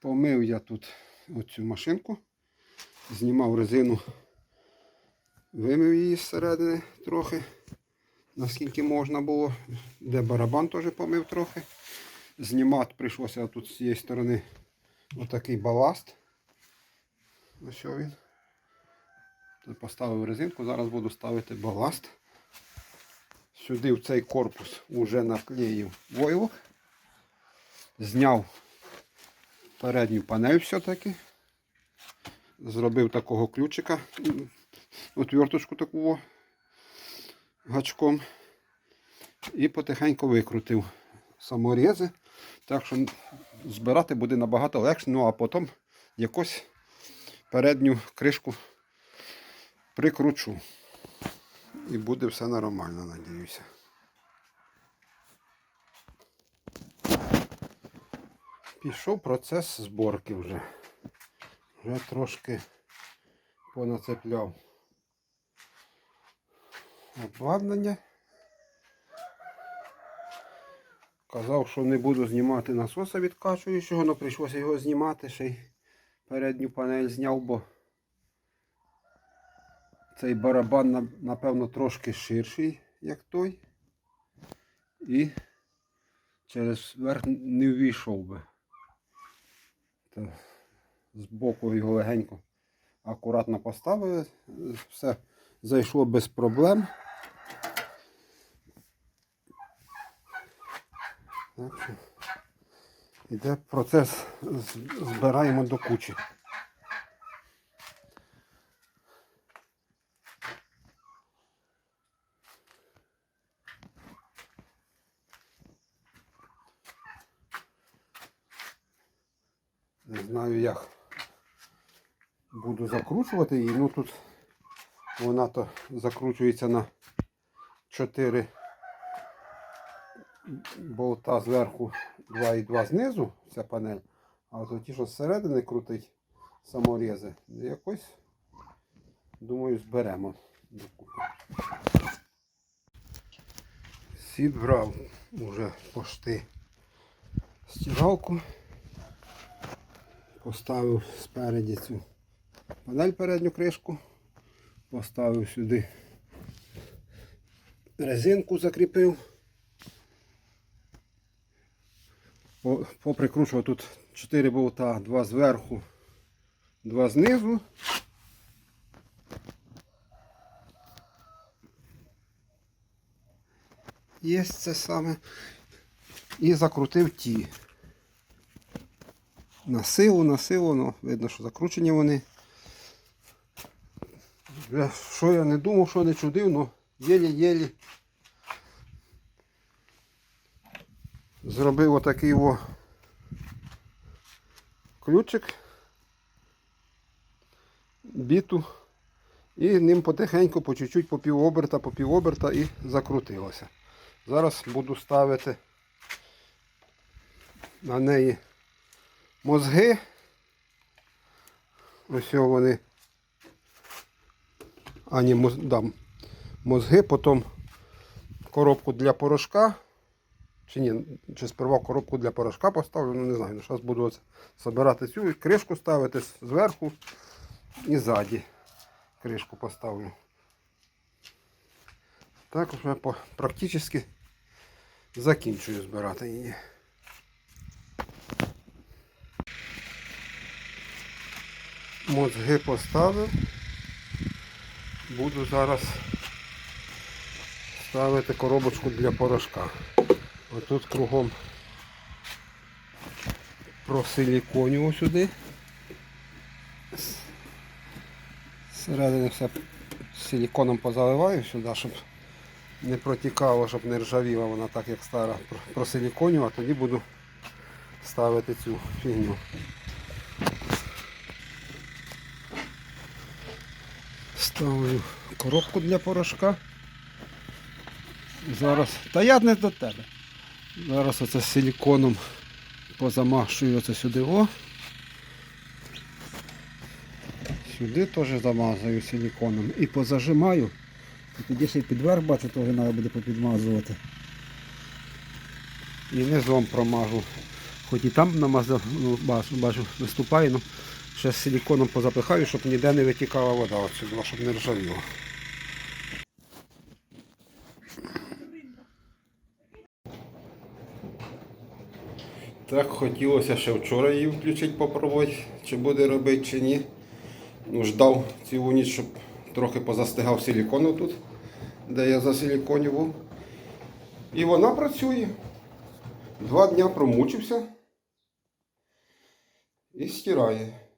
Помив я тут оцю машинку, знімав резину, вимив її зсередини трохи, наскільки можна було, де барабан теж помив трохи. Знімати прийшлося тут з цієї сторони отакий баласт. Ось він. Поставив резинку, зараз буду ставити баласт. Сюди в цей корпус вже наклеїв войлок. Зняв передню панель все-таки. Зробив такого ключика, отверточку таку гачком. І потихеньку викрутив саморези. Так що збирати буде набагато легше. Ну а потім якось передню кришку прикручу. І буде все нормально, надіюся. Пішов процес зборки вже. Вже трошки понацепляв обладнання. Казав, що не буду знімати насоса відкачуючого, але прийшлося його знімати, ще й передню панель зняв, бо цей барабан, напевно, трошки ширший, як той. І через верх не ввійшов би. Та збоку його легенько акуратно поставили. Все зайшло без проблем. Йде процес, збираємо до кучі. Не знаю як буду закручувати її. Ну тут вона то закручується на 4 болта зверху, 2 і 2 знизу, ця панель. А от ті, що зсередини крутить саморези, якось, думаю, зберемо. докупи. Сібрав уже пошти стиралку. Поставив спереді цю панель передню кришку, поставив сюди резинку закріпив. Поприкручував тут 4 болта, 2 зверху, 2 знизу. Є це саме. І закрутив ті. На силу, на силу, ну, видно, що закручені вони. Вже Що я не думав, що не чудив, ну єлі-єлі зробив отакий о ключик, біту, і ним потихеньку, по чуть-чуть, по півоберта, по півоберта і закрутилося. Зараз буду ставити на неї мозги. Ось вони. А, ні, моз, да, мозги, потім коробку для порошка. Чи ні, чи сперва коробку для порошка поставлю, ну не знаю. Ну, зараз буду збирати цю кришку ставити зверху і ззаді кришку поставлю. Так вже практично закінчую збирати її. Мозги поставив. Буду зараз ставити коробочку для порошка. Отут кругом просиліконював сюди. Зсередини все силіконом позаливаю сюди, щоб не протікало, щоб не ржавіла вона так, як стара. Просиліконю, а тоді буду ставити цю фігню. Ставлю коробку для порошка. Зараз. Та я не до тебе. Зараз оце силіконом позамашую оце сюди. О. Сюди теж замазую силіконом і позажимаю. І тоді ще й підверх бачу, теж треба буде попідмазувати. І низом промажу. Хоч і там намазав, ну, бачу, бачу, виступає, ну, ще силіконом позапихаю, щоб ніде не витікала вода отсюди, щоб не ржавіло. Так, хотілося ще вчора її включити, попробувати, чи буде робити, чи ні. Ну, ждав цілу ніч, щоб трохи позастигав силікону тут, де я засиліконював. І вона працює. Два дня промучився і стирає.